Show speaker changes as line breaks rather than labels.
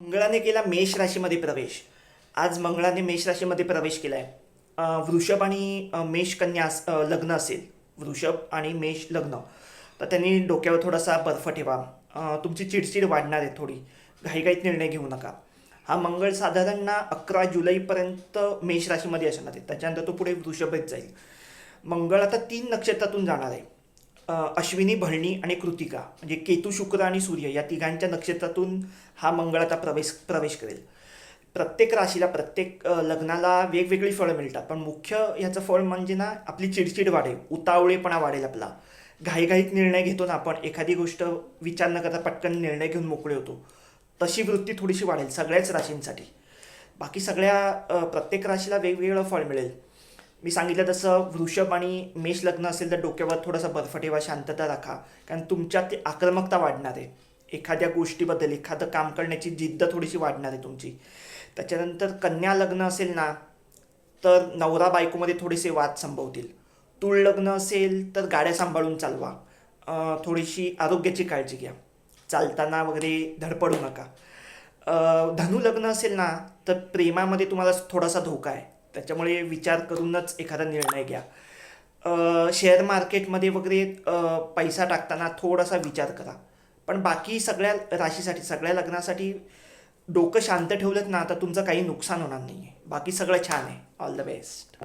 मंगळाने केला मेष राशीमध्ये प्रवेश. आज मंगळाने मेष राशीमध्ये प्रवेश केला आहे वृषभ आणि मेष कन्या लग्न असेल. वृषभ आणि मेष लग्न. तर त्यांनी डोक्यावर थोडासा बर्फ ठेवा. तुमची चिडचिड वाढणार आहे थोडी. घाईघाईत निर्णय घेऊ नका. हा मंगळ साधारण ना अकरा जुलैपर्यंत मेष राशीमध्ये असणार आहे. त्याच्यानंतर तो पुढे वृषभेत जाईल. मंगळ आता तीन नक्षत्रातून जाणार आहे. अश्विनी भरणी आणि कृतिका म्हणजे केतू शुक्र आणि सूर्य या तिघांच्या नक्षत्रातून हा मंगळाचा प्रवेश प्रवेश करेल. प्रत्येक राशीला प्रत्येक लग्नाला वेगवेगळी फळं मिळतात पण मुख्य याचं फळ म्हणजे ना आपली चिडचिड वाढेल उतावळेपणा वाढेल आपला. घाईघाईत निर्णय घेतो ना आपण एखादी गोष्ट विचार न करता पटकन निर्णय घेऊन मोकळे होतो. तशी वृत्ती थोडीशी वाढेल सगळ्याच राशींसाठी. बाकी सगळ्या प्रत्येक राशीला वेगवेगळं फळ मिळेल. मी सांगितलं तसं वृषभ आणि मेष लग्न असेल तर डोक्यावर थोडासा बर्फ ठेवा शांतता राखा. कारण तुमच्यात ती आक्रमकता वाढणार आहे. एखाद्या गोष्टीबद्दल एखादं काम करण्याची जिद्द थोडीशी वाढणार आहे तुमची. त्याच्यानंतर कन्या लग्न असेल ना तर नवरा बायकोमध्ये थोडेसे वाद संभवतील तूळ लग्न असेल तर गाड्या सांभाळून चालवा. थोडीशी आरोग्याची काळजी घ्या. चालताना वगैरे धडपडू नका. धनु लग्न असेल ना तर प्रेमामध्ये तुम्हाला थोडासा धोका आहे. त्याच्यामुळे विचार करूनच एखादा निर्णय घ्या. शेअर मार्केटमध्ये वगैरे पैसा टाकताना थोडासा विचार करा. पण बाकी सगळ्या राशीसाठी सगळ्या लग्नासाठी डोकं शांत ठेवलं ना तर तुमचं काही नुकसान होणार नाही आहे बाकी सगळं छान आहे. All the best